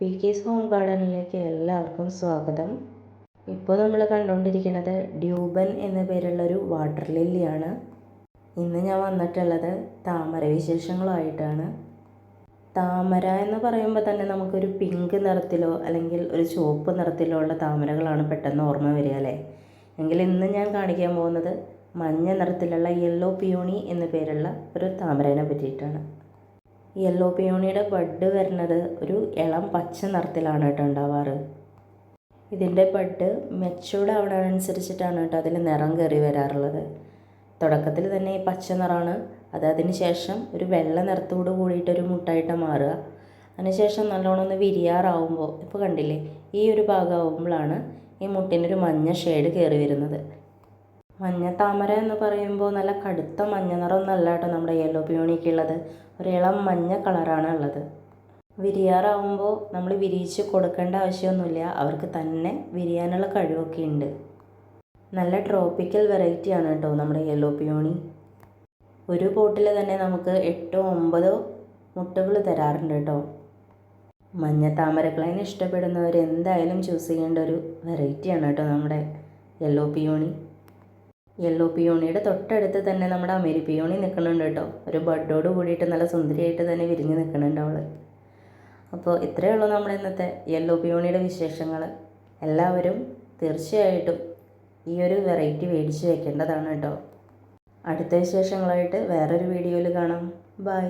Wikis home ഗാർഡനിലേക്ക് എല്ലാവർക്കും സ്വാഗതം. ഇപ്പോൾ നമ്മൾ കണ്ടുകൊണ്ടിരിക്കുന്നത് ഡ്യൂബൻ എന്ന പേരുള്ളൊരു വാട്ടർ ലില്ലിയാണ് ഇന്ന് ഞാൻ വന്നിട്ടുള്ളത് താമര വിശേഷങ്ങളുമായിട്ടാണ് താമര എന്ന് പറയുമ്പോൾ തന്നെ നമുക്കൊരു പിങ്ക് നിറത്തിലോ അല്ലെങ്കിൽ ഒരു ചുവപ്പ് നിറത്തിലോ ഉള്ള താമരകളാണ് പെട്ടെന്ന് ഓർമ്മ വരിക അല്ലേ? എങ്കിൽ ഇന്ന് ഞാൻ കാണിക്കാൻ പോകുന്നത് മഞ്ഞ നിറത്തിലുള്ള യെല്ലോ പിയോണി എന്ന പേരുള്ള ഒരു താമരേനെ പറ്റിയിട്ടാണ്. യെല്ലോ പിയോണിയുടെ ബഡ് വരുന്നത് ഒരു ഇളം പച്ച നിറത്തിലാണ് കേട്ടോ ഉണ്ടാവാറ്. ഇതിന്റെ ബഡ് മെച്ചൂർഡ് ആവണതനുസരിച്ചിട്ടാണ് കേട്ടോ അതിൽ നിറം കയറി വരാറുള്ളത്. തുടക്കത്തിൽ തന്നെ ഈ പച്ച നിറമാണ് അത് അതിന് ശേഷം ഒരു വെള്ള നിറത്തോട് കൂടിയിട്ടൊരു മുട്ടായിട്ട് മാറുക. അതിനുശേഷം നല്ലോണം ഒന്ന് വിരിയാറാവുമ്പോൾ ഇപ്പോൾ കണ്ടില്ലേ ഈ ഒരു ഭാഗമാകുമ്പോഴാണ് ഈ മുട്ടിനൊരു മഞ്ഞ ഷെയ്ഡ് കയറി വരുന്നത്. മഞ്ഞ താമര എന്ന് പറയുമ്പോൾ നല്ല കടുത്ത മഞ്ഞ നിറമൊന്നല്ല കേട്ടോ നമ്മുടെ യെല്ലോ പിയോണിക്കുള്ളത് ഒരു ഇളം മഞ്ഞ കളറാണ് ഉള്ളത്. വിരിയാറാവുമ്പോൾ നമ്മൾ വിരിയിച്ച് കൊടുക്കേണ്ട ആവശ്യമൊന്നുമില്ല. അവർക്ക് തന്നെ വിരിയാനുള്ള കഴിവൊക്കെ ഉണ്ട്. നല്ല ട്രോപ്പിക്കൽ വെറൈറ്റിയാണ് കേട്ടോ നമ്മുടെ യെല്ലോ പിയോണി ഒരു പോട്ടിൽ തന്നെ നമുക്ക് എട്ടോ ഒമ്പതോ മുട്ടകൾ തരാറുണ്ട് കേട്ടോ. മഞ്ഞ താമരക്കളതിനെ ഇഷ്ടപ്പെടുന്നവർ എന്തായാലും ചൂസ് ചെയ്യേണ്ട ഒരു വെറൈറ്റിയാണ് കേട്ടോ നമ്മുടെ യെല്ലോ പിയോണി യെല്ലോ പിയോണിയുടെ തൊട്ടടുത്ത് തന്നെ നമ്മുടെ അമേരി പിയോണി നിൽക്കുന്നുണ്ട് കേട്ടോ. ഒരു ബഡോട് കൂടിയിട്ട് നല്ല സുന്ദരിയായിട്ട് തന്നെ വിരിഞ്ഞ് നിൽക്കുന്നുണ്ട് അവൾ അപ്പോൾ ഇത്രയേ ഉള്ളൂ നമ്മുടെ ഇന്നത്തെ യെല്ലോ പിയോണിയുടെ വിശേഷങ്ങൾ എല്ലാവരും തീർച്ചയായിട്ടും ഈ ഒരു വെറൈറ്റി മേടിച്ച് വെക്കേണ്ടതാണ് കേട്ടോ. അടുത്ത വിശേഷങ്ങളായിട്ട് വേറൊരു വീഡിയോയിൽ കാണാം. ബൈ